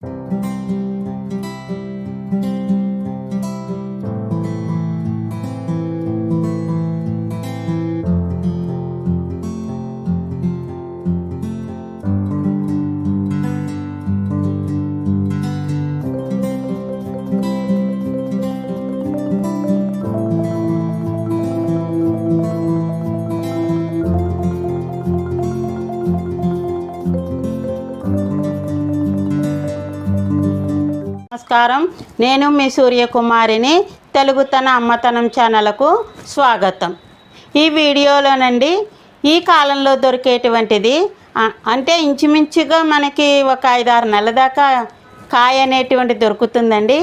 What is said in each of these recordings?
you నమస్కారం. నేను మీ సూర్యకుమారిని తెలుగుతన అమ్మతనం ఛానల్కు స్వాగతం. ఈ వీడియోలోనండి ఈ కాలంలో దొరికేటువంటిది అంటే ఇంచుమించుగా మనకి ఒక ఐదారు నెలల దాకా కాయ అనేటువంటి దొరుకుతుందండి.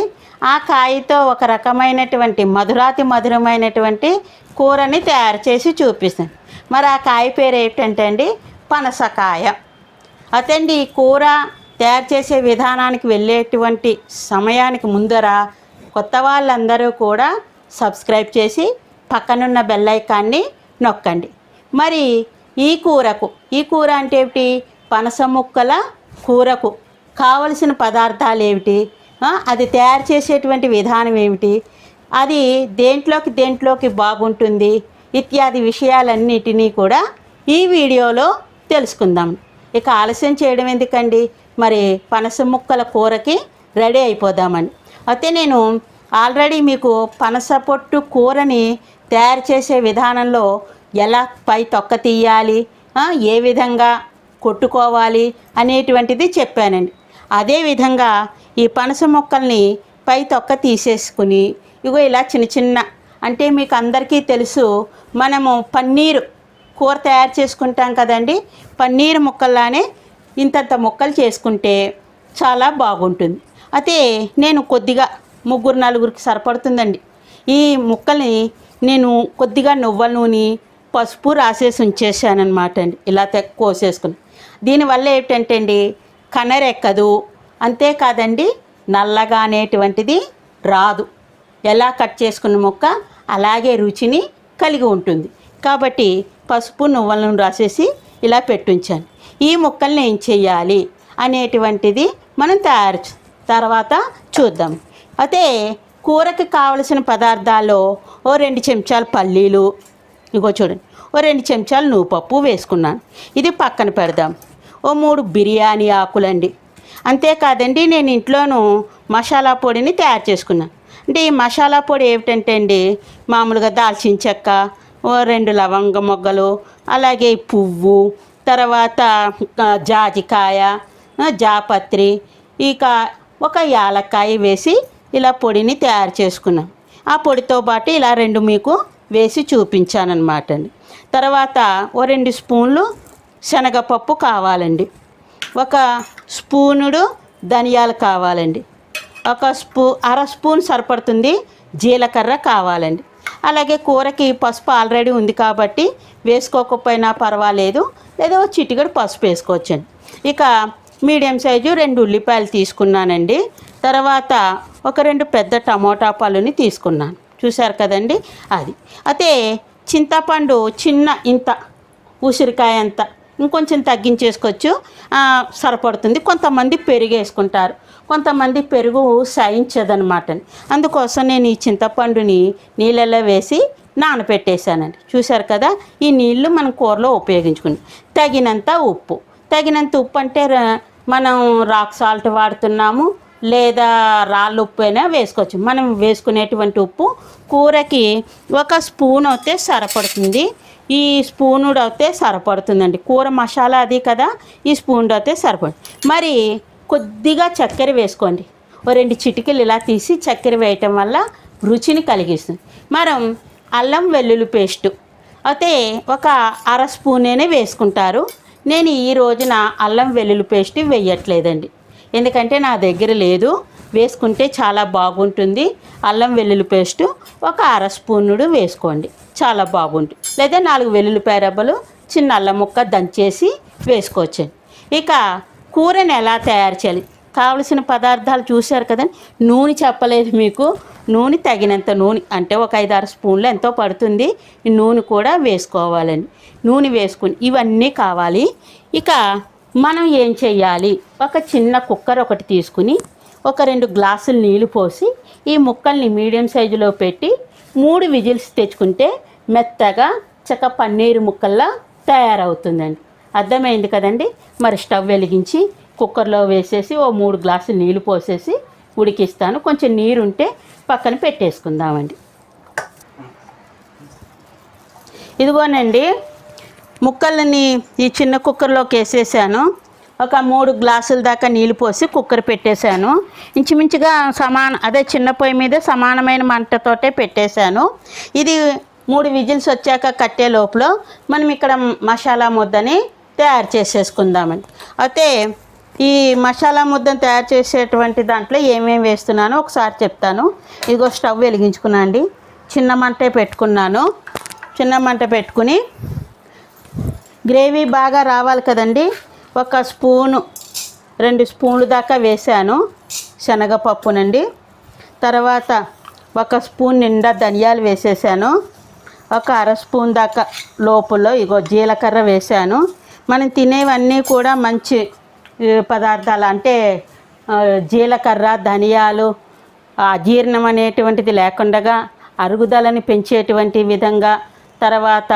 ఆ కాయతో ఒక రకమైనటువంటి మధురాతి మధురమైనటువంటి కూరని తయారు చేసి చూపిస్తాను. మరి ఆ కాయ పేరు ఏంటంటే అండి పనసకాయ అతండి ఈ కూర తయారు చేసే విధానానికి వెళ్ళేటువంటి సమయానికి ముందర కొత్త వాళ్ళందరూ కూడా సబ్స్క్రైబ్ చేసి పక్కనున్న బెల్ ఐకాన్ని నొక్కండి. మరి ఈ కూరకు ఈ కూర అంటే ఏమిటి? పనస ముక్కల కూరకు కావలసిన పదార్థాలు ఏమిటి? అది తయారు చేసేటువంటి విధానం ఏమిటి? అది దేంట్లోకి దేంట్లోకి బాగుంటుంది? ఇత్యాది విషయాలన్నిటినీ కూడా ఈ వీడియోలో తెలుసుకుందాం. ఇక ఆలస్యం చేయడం ఎందుకండి? మరి పనస ముక్కల కూరకి రెడీ అయిపోదామని. అయితే నేను ఆల్రెడీ మీకు పనస పొట్టు కూరని తయారు చేసే విధానంలో ఎలా పై తొక్క తీయాలి ఏ విధంగా కొట్టుకోవాలి అనేటువంటిది చెప్పానండి. అదేవిధంగా ఈ పనస మొక్కల్ని పై తొక్క తీసేసుకుని ఇగో ఇలా చిన్న చిన్న అంటే మీకు అందరికీ తెలుసు మనము పన్నీరు కూర తయారు చేసుకుంటాం కదండి పన్నీరు ముక్కల్లానే ఇంతంత ముక్కలు చేసుకుంటే చాలా బాగుంటుంది. అయితే నేను కొద్దిగా ముగ్గురు నలుగురికి సరిపడుతుందండి. ఈ ముక్కల్ని నేను కొద్దిగా నువ్వుల నూనె పసుపు రాసేసి ఉంచేసానమాట అండి. ఇలా కోసేసుకుని. దీనివల్ల ఏంటంటే అండి కనరెక్కదు. అంతేకాదండి నల్లగా అనేటువంటిది రాదు. ఎలా కట్ చేసుకున్న ముక్క అలాగే రుచిని కలిగి ఉంటుంది. కాబట్టి పసుపు నువ్వులను రాసేసి ఇలా పెట్టుంచాను. ఈ ముక్కల్ని ఏం చేయాలి అనేటువంటిది మనం తయారు తర్వాత చూద్దాం. అయితే కూరకి కావలసిన పదార్థాల్లో ఓ రెండు చెంచాలు పల్లీలు ఇంకో చూడండి ఓ రెండు చెంచాలు నువ్వుపప్పు వేసుకున్నాను. ఇది పక్కన పెడదాం. ఓ మూడు బిర్యానీ ఆకులండి. అంతేకాదండి నేను ఇంట్లోనూ మసాలా పొడిని తయారు చేసుకున్నాను. అంటే ఈ మసాలా పొడి ఏమిటంటే అండి మామూలుగా దాల్చిన చెక్క ఓ రెండు లవంగ మొగ్గలు అలాగే పువ్వు తర్వాత జాజికాయ జాపత్రి ఇక ఒక యాలక్కాయ వేసి ఇలా పొడిని తయారు చేసుకున్నాం. ఆ పొడితో పాటు ఇలా రెండు మీకు వేసి చూపించానమాట అండి. తర్వాత ఓ రెండు స్పూన్లు శనగపప్పు కావాలండి. ఒక స్పూనుడు ధనియాలు కావాలండి. ఒక స్పూ అర స్పూన్ సరిపడుతుంది జీలకర్ర కావాలండి. అలాగే కూరకి పసుపు ఆల్రెడీ ఉంది కాబట్టి వేసుకోకపోయినా పర్వాలేదు. లేదా ఓ పసుపు వేసుకోవచ్చండి. ఇక మీడియం సైజు రెండు ఉల్లిపాయలు తీసుకున్నానండి. తర్వాత ఒక రెండు పెద్ద టమోటా పళ్ళుని తీసుకున్నాను. చూశారు కదండి అది. అయితే చింతపండు చిన్న ఇంత ఉసిరికాయ అంత ఇంకొంచెం తగ్గించేసుకోవచ్చు. సరిపడుతుంది. కొంతమంది పెరుగు వేసుకుంటారు కొంతమంది పెరుగు సాయించదనమాట అందుకోసం నేను ఈ చింతపండుని నీళ్ళలో వేసి నానపెట్టేశానండి. చూశారు కదా ఈ నీళ్ళు మనం కూరలో ఉపయోగించుకుని తగినంత ఉప్పు. తగినంత ఉప్పు అంటే మనం రాక్ సాల్ట్ వాడుతున్నాము లేదా రాళ్ళు ఉప్పు అయినా వేసుకోవచ్చు. మనం వేసుకునేటువంటి ఉప్పు కూరకి ఒక స్పూన్ అయితే సరిపడుతుంది. ఈ స్పూనుడు అయితే సరిపడుతుందండి. కూర మసాలా అది కదా ఈ స్పూన్డు అయితే సరిపడుతుంది మరి కొద్దిగా చక్కెర వేసుకోండి. ఓ రెండు చిటికలు ఇలా తీసి చక్కెర వేయటం వల్ల రుచిని కలిగిస్తుంది. మనం అల్లం వెల్లుల్లి పేస్టు అయితే ఒక అర స్పూనేనే వేసుకుంటారు. నేను ఈ రోజున అల్లం వెల్లుల్లి పేస్ట్ వేయట్లేదండి. ఎందుకంటే నా దగ్గర లేదు. వేసుకుంటే చాలా బాగుంటుంది. అల్లం వెల్లుల్లి పేస్టు ఒక అర స్పూనుడు వేసుకోండి. చాలా బాగుంటుంది. లేదా నాలుగు వెల్లుల్లిపాయ రబ్బలు చిన్న అల్లం ముక్క దంచేసి వేసుకోవచ్చండి ఇక కూరని ఎలా తయారు చేయాలి? కావలసిన పదార్థాలు చూశారు కదండి. నూనె చెప్పలేదు మీకు. నూనె తగినంత నూనె అంటే ఒక ఐదారు స్పూన్లు ఎంతో పడుతుంది. నూనె కూడా వేసుకోవాలండి. నూనె వేసుకుని ఇవన్నీ కావాలి. ఇక మనం ఏం చేయాలి? ఒక చిన్న కుక్కర్ ఒకటి తీసుకుని ఒక రెండు గ్లాసులు నీళ్ళు పోసి ఈ ముక్కల్ని మీడియం సైజులో పెట్టి మూడు విజిల్స్ తెచ్చుకుంటే మెత్తగా చక్క పన్నీరు ముక్కల్లా తయారవుతుందండి. అర్థమైంది కదండి? మరి స్టవ్ వెలిగించి కుక్కర్లో వేసేసి ఓ మూడు గ్లాసులు నీళ్ళు పోసేసి ఉడికిస్తాను. కొంచెం నీరు ఉంటే పక్కన పెట్టేసుకుందామండి. ఇదిగోనండి ముక్కలని ఈ చిన్న కుక్కర్లోకి వేసేసాను. ఒక మూడు గ్లాసుల దాకా నీళ్ళు పోసి కుక్కర్ పెట్టేశాను. ఇంచుమించుగా సమాన అదే చిన్న పొయ్యి మీద సమానమైన మంటతోటే పెట్టేశాను. ఇది మూడు విజిల్స్ వచ్చాక కట్టే లోపల మనం ఇక్కడ మసాలా ముద్దని తయారు చేసేసుకుందామండి. అయితే ఈ మసాలా ముద్దను తయారు చేసేటువంటి దాంట్లో ఏమేమి వేస్తున్నానో ఒకసారి చెప్తాను. ఇదిగో స్టవ్ వెలిగించుకున్నా అండి. చిన్న మంటే పెట్టుకున్నాను. చిన్న మంట పెట్టుకుని గ్రేవీ బాగా రావాలి కదండి. ఒక స్పూను రెండు స్పూన్లు దాకా వేసాను శనగపప్పునండి. తర్వాత ఒక స్పూన్ నిండా ధనియాలు వేసేసాను. ఒక అర స్పూన్ దాకా లోపల ఇగో జీలకర్ర వేసాను మనం తినేవన్నీ కూడా మంచి పదార్థాలు అంటే జీలకర్ర ధనియాలు అజీర్ణం అనేటువంటిది లేకుండా అరుగుదలని పెంచేటువంటి విధంగా తర్వాత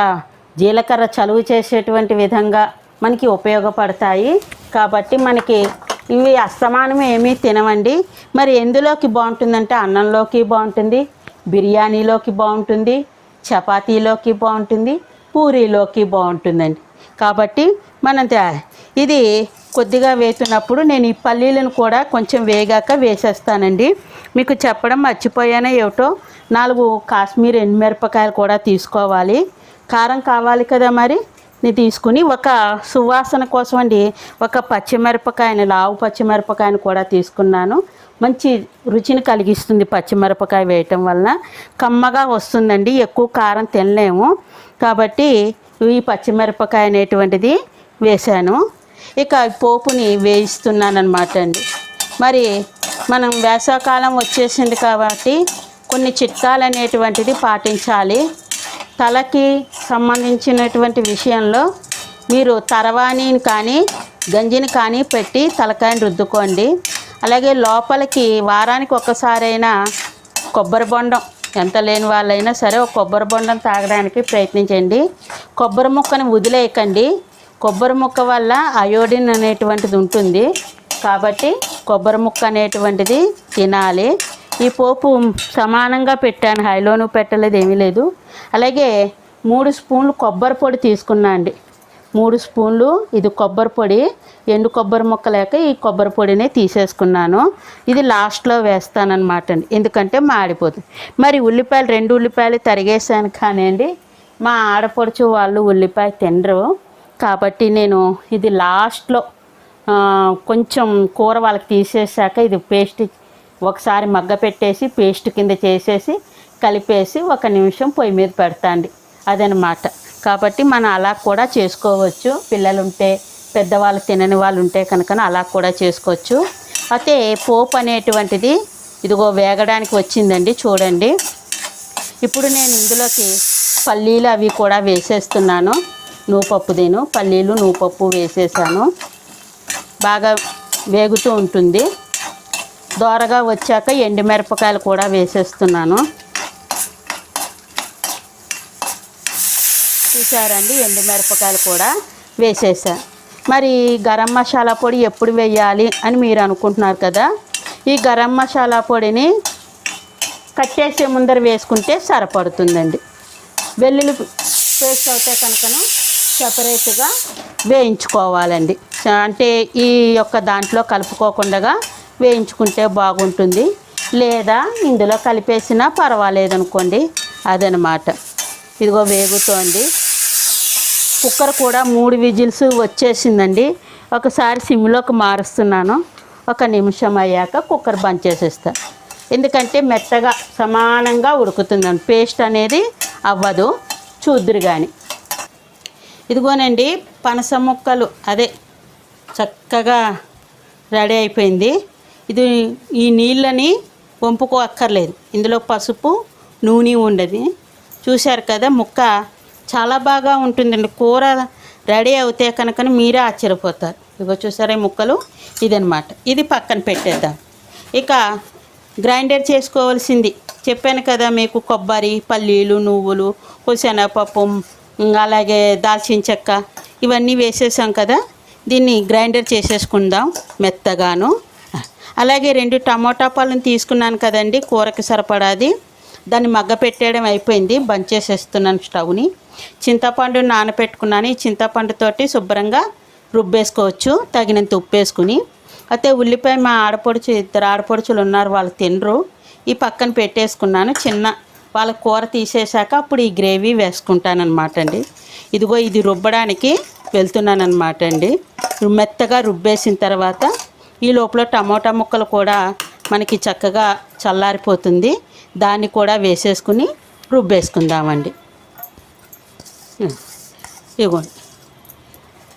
జీలకర్ర చలువ చేసేటువంటి విధంగా మనకి ఉపయోగపడతాయి. కాబట్టి మనకి ఇవి అస్తమానం ఏమీ తినవండి. మరి ఎందులోకి బాగుంటుందంటే అన్నంలోకి బాగుంటుంది బిర్యానీలోకి బాగుంటుంది చపాతీలోకి బాగుంటుంది పూరీలోకి బాగుంటుందండి. కాబట్టి మనం తే- ఇది కొద్దిగా వేసినప్పుడు నేను ఈ పల్లీలను కూడా కొంచెం వేగాక వేసేస్తానండి. మీకు చెప్పడం మర్చిపోయానో ఏమిటో నాలుగు కాశ్మీర్ ఎండుమిరపకాయలు కూడా తీసుకోవాలి. కారం కావాలి కదా మరి? ని తీసుకుని ఒక సువాసన కోసం అండి ఒక పచ్చిమిరపకాయని లావు పచ్చిమిరపకాయని కూడా తీసుకున్నాను. మంచి రుచిని కలిగిస్తుంది పచ్చిమిరపకాయ వేయటం వలన. కమ్మగా వస్తుందండి ఎక్కువ కారం తినలేము. కాబట్టి ఈ పచ్చిమిరపకాయ అనేటువంటిది వేశాను. ఇక పోపుని వేయిస్తున్నాను అనమాట అండి. మరి మనం వేసవకాలం వచ్చేసింది కాబట్టి కొన్ని చిట్కాలు అనేటువంటిది పాటించాలి. తలకి సంబంధించినటువంటి విషయంలో మీరు తరవాణిని కానీ గంజిని కానీ పెట్టి తలకాయని రుద్దుకోండి. అలాగే లోపలికి వారానికి ఒక్కసారైనా కొబ్బరి బొండం ఎంత లేని వాళ్ళైనా సరే ఒక కొబ్బరి బొండం తాగడానికి ప్రయత్నించండి. కొబ్బరి ముక్కని వదిలేయకండి. కొబ్బరి ముక్క వల్ల అయోడిన్ అనేటువంటిది ఉంటుంది. కాబట్టి కొబ్బరి ముక్క అనేటువంటిది తినాలి. ఈ పోపు సమానంగా పెట్టాను. హైలోను పెట్టలేదు ఏమీ లేదు. అలాగే మూడు స్పూన్లు కొబ్బరి పొడి తీసుకున్నా అండి. మూడు స్పూన్లు ఇది కొబ్బరి పొడి. ఎండు కొబ్బరి ముక్క లేక ఈ కొబ్బరి పొడినే తీసేసుకున్నాను. ఇది లాస్ట్లో వేస్తానన్నమాట అండి. ఎందుకంటే మాడిపోతుంది. మరి ఉల్లిపాయలు రెండు ఉల్లిపాయలు తరిగేసాను కానివ్వండి మా ఆడపడుచు వాళ్ళు ఉల్లిపాయ తినరు. కాబట్టి నేను ఇది లాస్ట్లో కొంచెం కూర వాళ్ళకి తీసేసాక ఇది పేస్ట్ ఒకసారి మగ్గ పెట్టేసి పేస్ట్ కింద చేసేసి కలిపేసి ఒక నిమిషం పొయ్యి మీద పెడతాండి. అదనమాట. కాబట్టి మనం అలా కూడా చేసుకోవచ్చు. పిల్లలు ఉంటే పెద్దవాళ్ళు తినని వాళ్ళు ఉంటే కనుక అలా కూడా చేసుకోవచ్చు. అయితే పోపు అనేటువంటిది ఇదిగో వేగడానికి వచ్చిందండి చూడండి. ఇప్పుడు నేను ఇందులోకి పల్లీలు అవి కూడా వేసేస్తున్నాను. నూపప్పు దేను పల్లీలు నూపప్పు వేసేసాను. బాగా వేగుతూ ఉంటుంది. దోరగా వచ్చాక ఎండుమిరపకాయలు కూడా వేసేస్తున్నాను. చూసారండి ఎండుమిరపకాయలు కూడా వేసేసా. మరి గరం మసాలా పొడి ఎప్పుడు వేయాలి అని మీరు అనుకుంటున్నారు కదా? ఈ గరం మసాలా పొడిని కట్టేసే ముందర వేసుకుంటే సరిపడుతుందండి. వెల్లుల్లి పేస్ట్ అయితే కనుకను సపరేట్గా వేయించుకోవాలండి. అంటే ఈ యొక్క దాంట్లో కలుపుకోకుండా వేయించుకుంటే బాగుంటుంది. లేదా ఇందులో కలిపేసినా పర్వాలేదు అనుకోండి అదనమాట. ఇదిగో వేగుతోంది. కుక్కర్ కూడా మూడు విజిల్స్ వచ్చేసిందండి. ఒకసారి సిమ్లోకి మారుస్తున్నాను. ఒక నిమిషం అయ్యాక కుక్కర్ బంద్ చేసేస్తా. ఎందుకంటే మెత్తగా సమానంగా ఉడుకుతుందండి. పేస్ట్ అనేది అవ్వదు. చూద్దురు కానీ ఇదిగోనండి పనస ముక్కలు అదే చక్కగా రెడీ అయిపోయింది. ఇది ఈ నీళ్ళని వంపుకో అక్కర్లేదు ఇందులో పసుపు నూనె ఉండదు. చూశారు కదా ముక్క చాలా బాగా ఉంటుందండి. కూర రెడీ అవుతే కనుక మీరే ఆశ్చర్యపోతారు. ఇగో చూసారా ఈ ముక్కలు? ఇదనమాట ఇది పక్కన పెట్టేద్దాం. ఇక గ్రైండర్ చేసుకోవాల్సింది. చెప్పాను కదా మీకు కొబ్బరి పల్లీలు నువ్వులు శనగపప్పు అలాగే దాల్చిన చెక్క ఇవన్నీ వేసేసాం కదా. దీన్ని గ్రైండర్ చేసేసుకుందాం మెత్తగాను. అలాగే రెండు టమోటా పళ్ళను తీసుకున్నాను కదండి కూరకి సరిపడాది. దాన్ని మగ్గ పెట్టేయడం అయిపోయింది బంద్ చేసేస్తున్నాను స్టవ్ని. చింతపండు నానబెట్టుకున్నాను ఈ చింతపండుతోటి శుభ్రంగా రుబ్బేసుకోవచ్చు తగినంత ఉప్పు వేసుకుని. అయితే ఉల్లిపాయ మా ఆడపడుచు ఇద్దరు ఆడపడుచులు ఉన్నారు వాళ్ళు తినరు. ఈ పక్కన పెట్టేసుకున్నాను చిన్న వాళ్ళ కూర తీసేశాక అప్పుడు ఈ గ్రేవీ వేసుకుంటాను అనమాట అండి. ఇదిగో ఇది రుబ్బడానికి వెళ్తున్నాను అనమాట అండి. మెత్తగా రుబ్బేసిన తర్వాత ఈ లోపల టమోటా ముక్కలు కూడా మనకి చక్కగా చల్లారిపోతుంది. దాన్ని కూడా వేసేసుకుని రుబ్బేసుకుందామండి. ఇగోండి.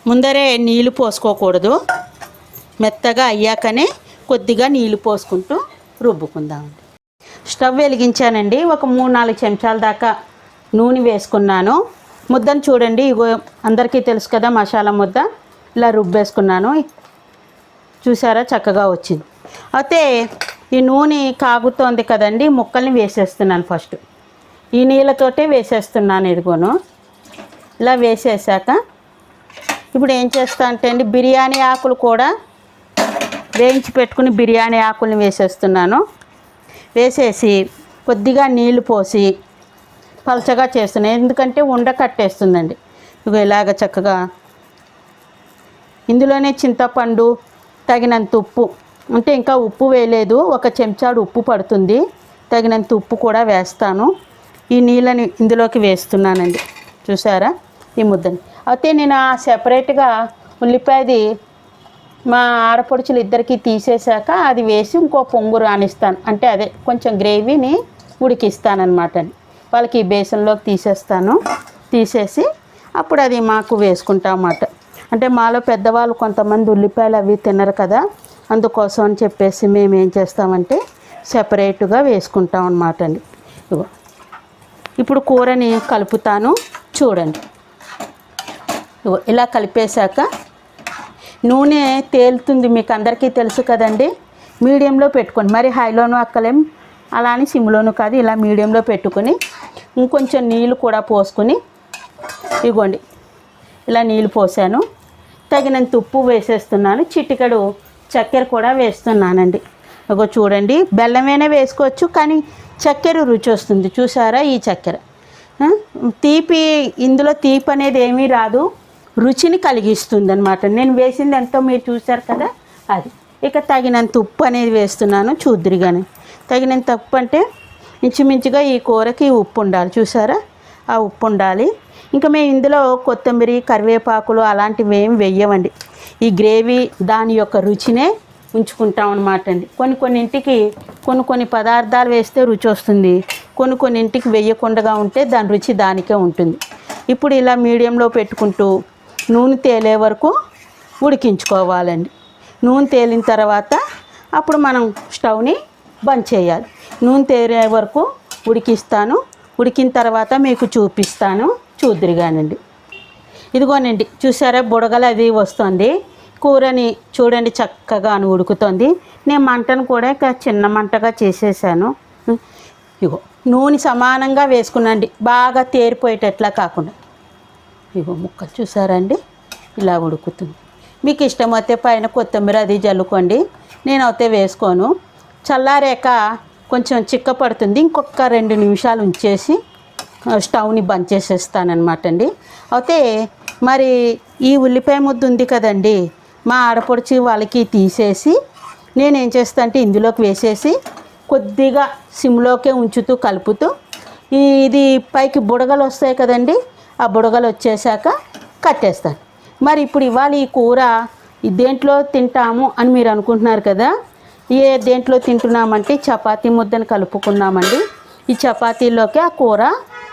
ముందరే నీళ్ళు పోసుకోకూడదు. మెత్తగా అయ్యాకనే కొద్దిగా నీళ్ళు పోసుకుంటూ రుబ్బుకుందామండి. స్టవ్ వెలిగించానండి. ఒక మూడు నాలుగు చెంచాల దాకా నూనె వేసుకున్నాను. ముద్దను చూడండి. ఇగో అందరికీ తెలుసు కదా మసాలా ముద్ద. ఇలా రుబ్బేసుకున్నాను. చూసారా? చక్కగా వచ్చింది. అయితే ఈ నూనె కాగుతోంది కదండి ముక్కల్ని వేసేస్తున్నాను ఫస్ట్. ఈ నీళ్ళతోటే వేసేస్తున్నాను ఇదిగోను. ఇలా వేసేసాక ఇప్పుడు ఏం చేస్తా అంటే అండి బిర్యానీ ఆకులు కూడా వేయించి పెట్టుకుని బిర్యానీ ఆకుల్ని వేసేస్తున్నాను. వేసేసి కొద్దిగా నీళ్ళు పోసి పలచగా చేస్తున్నాను ఎందుకంటే ఉండ కట్టేస్తుందండి. ఇవి ఇలాగ చక్కగా. ఇందులోనే చింతపండు తగినంత ఉప్పు. అంటే ఇంకా ఉప్పు వేయలేదు ఒక చెంచాడు ఉప్పు పడుతుంది. తగినంత ఉప్పు కూడా వేస్తాను. ఈ నీళ్ళని ఇందులోకి వేస్తున్నానండి. చూసారా? ఈ ముద్దని. అయితే నేను ఆ సెపరేట్గా ఉల్లిపాయది మా ఆడపడుచులు ఇద్దరికి తీసేశాక అది వేసి ఇంకో పొంగు రాణిస్తాను అంటే అదే కొంచెం గ్రేవీని ఉడికిస్తానమాట వాళ్ళకి ఈ బేసన్లోకి తీసేస్తాను. తీసేసి అప్పుడు అది మాకు వేసుకుంటాం అన్నమాట అంటే మాలో పెద్దవాళ్ళు కొంతమంది ఉల్లిపాయలు అవి తినరు కదా అందుకోసం అని చెప్పేసి మేము ఏం చేస్తామంటే సెపరేట్గా వేసుకుంటాం అన్నమాట అండి. ఇగో ఇప్పుడు కూరని కలుపుతాను చూడండి. ఇగో ఇలా కలిపేశాక నూనె తేలుతుంది మీకు అందరికీ తెలుసు కదండి. మీడియంలో పెట్టుకోండి. మరి హైలోను అక్కలేం అలా అని సిమ్లోను కాదు ఇలా మీడియంలో పెట్టుకొని ఇంకొంచెం నీళ్ళు కూడా పోసుకొని ఇగోండి ఇలా నీళ్ళు పోసాను. తగినంత ఉప్పు వేసేస్తున్నాను చిటికెడు చక్కెర కూడా వేస్తున్నానండి. ఒక చూడండి బెల్లమైనా వేసుకోవచ్చు కానీ చక్కెర రుచి వస్తుంది. చూసారా ఈ చక్కెర? తీపి ఇందులో తీపి అనేది ఏమీ రాదు రుచిని కలిగిస్తుంది అనమాట నేను వేసింది ఎంతో మీరు చూసారు కదా అది. ఇక తగినంత ఉప్పు అనేది వేస్తున్నాను చూద్దురుగానే తగినంత ఉప్పు అంటే ఇంచుమించుగా ఈ కూరకి ఉప్పు ఉండాలి. చూసారా? ఆ ఉప్పు ఉండాలి. ఇంకా మేము ఇందులో కొత్తిమీర కరివేపాకులు అలాంటివి ఏం వెయ్యమండి ఈ గ్రేవీ దాని యొక్క రుచినే ఉంచుకుంటాం అనమాట అండి. కొన్ని కొన్నింటికి కొన్ని కొన్ని పదార్థాలు వేస్తే రుచి వస్తుంది. కొన్ని కొన్నింటికి వేయకుండా ఉంటే దాని రుచి దానికే ఉంటుంది. ఇప్పుడు ఇలా మీడియంలో పెట్టుకుంటూ నూనె తేలే వరకు ఉడికించుకోవాలండి. నూనె తేలిన తర్వాత అప్పుడు మనం స్టవ్ని బంద్ చేయాలి. నూనె తేలే వరకు ఉడికిస్తాను. ఉడికిన తర్వాత మీకు చూపిస్తాను. చూద్దురుగానండి. ఇదిగోనండి చూసారా బుడగలు అది వస్తుంది. కూరని చూడండి చక్కగా అని ఉడుకుతుంది. నేను మంటను కూడా ఇక చిన్న మంటగా చేసేసాను. ఇగో నూనె సమానంగా వేసుకున్నాండి బాగా తేరిపోయేటట్లా కాకుండా. ఇగో ముక్కలు చూసారండి ఇలా ఉడుకుతుంది. మీకు ఇష్టమైతే పైన కొత్తిమీర అది జల్లుకోండి. నేను అయితే వేసుకోను. చల్లారాక కొంచెం చిక్క పడుతుంది ఇంకొక రెండు నిమిషాలు ఉంచేసి స్టవ్ని బంద్ చేసేస్తానమాట అండి అయితే మరి ఈ ఉల్లిపాయ ముద్ద ఉంది కదండి మా ఆడపడిచి వాళ్ళకి తీసేసి నేనేం చేస్తా అంటే ఇందులోకి వేసేసి కొద్దిగా సిమ్లోకే ఉంచుతూ కలుపుతూ ఇది పైకి బుడగలు వస్తాయి కదండి ఆ బుడగలు వచ్చేసాక కట్టేస్తాను. మరి ఇప్పుడు ఇవాళ ఈ కూర దేంట్లో తింటాము అని మీరు అనుకుంటున్నారు కదా ఏ దేంట్లో తింటున్నామంటే చపాతీ ముద్దను కలుపుకున్నామండి. ఈ చపాతీలోకి ఆ కూర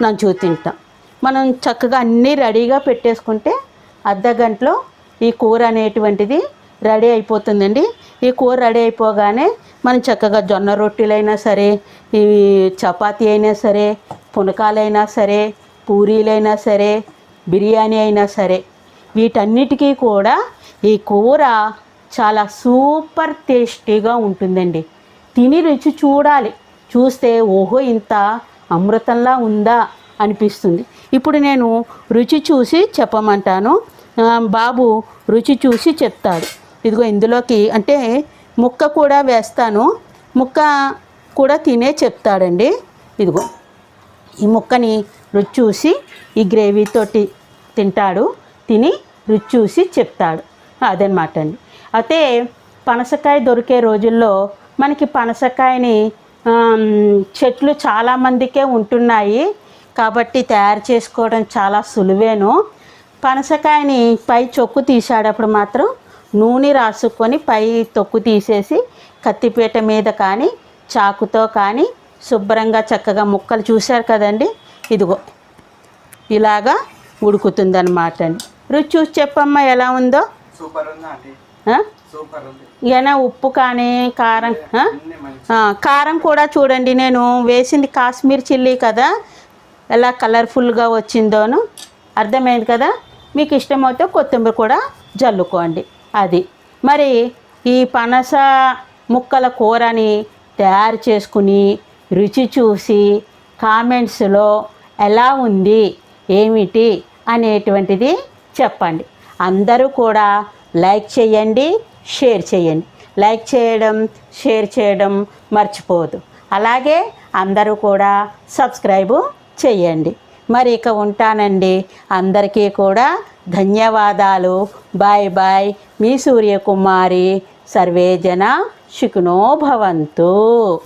నంచు తింటాం. మనం చక్కగా అన్నీ రెడీగా పెట్టేసుకుంటే అర్ధ గంటలో ఈ కూర అనేటువంటిది రెడీ అయిపోతుందండి. ఈ కూర రెడీ అయిపోగానే మనం చక్కగా జొన్న రొట్టెలైనా సరే ఈ చపాతీ అయినా సరే పునకాలైనా సరే పూరీలైనా సరే బిర్యానీ అయినా సరే వీటన్నిటికీ కూడా ఈ కూర చాలా సూపర్ టేస్టీగా ఉంటుందండి. తిని రుచి చూడాలి. చూస్తే ఓహో ఇంత అమృతంలా ఉందా అనిపిస్తుంది. ఇప్పుడు నేను రుచి చూసి చెప్పమంటాను. బాబు రుచి చూసి చెప్తాడు. ఇదిగో ఇందులోకి అంటే ముక్క కూడా వేస్తాను. ముక్క కూడా తినే చెప్తాడండి. ఇదిగో ఈ ముక్కని రుచి చూసి ఈ గ్రేవీతోటి తింటాడు. తిని రుచి చూసి చెప్తాడు. అదనమాట అండి. అయితే పనసకాయ దొరికే రోజుల్లో మనకి పనసకాయని చెట్లు చాలామందికే ఉంటున్నాయి కాబట్టి తయారు చేసుకోవడం చాలా సులువేను. పనసకాయని పై చొక్కు తీసాడప్పుడు మాత్రం నూనె రాసుకొని పై తొక్కు తీసేసి కత్తిపీట మీద కానీ చాకుతో కానీ శుభ్రంగా చక్కగా ముక్కలు చూశారు కదండి? ఇదిగో ఇలాగా ఉడుకుతుందన్నమాట అండి. రుచి చూసి చెప్పమ్మా ఎలా ఉందో? సూపర్ ఉందా ఏమైనా ఉప్పు కానీ కారం కారం కూడా చూడండి నేను వేసింది కాశ్మీర్ చిల్లీ కదా? ఎలా కలర్ఫుల్గా వచ్చిందోను అర్థమైంది కదా? మీకు ఇష్టమైతే కొత్తిమీర కూడా జల్లుకోండి అది. మరి ఈ పనస ముక్కల కూరని తయారు చేసుకుని రుచి చూసి కామెంట్స్లో ఎలా ఉంది ఏమిటి అనేటువంటిది చెప్పండి. అందరూ కూడా లైక్ చేయండి షేర్ చేయండి. లైక్ చేయడం షేర్ చేయడం మర్చిపోదు. అలాగే అందరూ కూడా సబ్స్క్రైబు చేయండి. మరి ఇక ఉంటానండి. అందరికీ కూడా ధన్యవాదాలు. Bye bye. మీ సూర్యకుమారి సర్వేజన శుకునో భవంతు.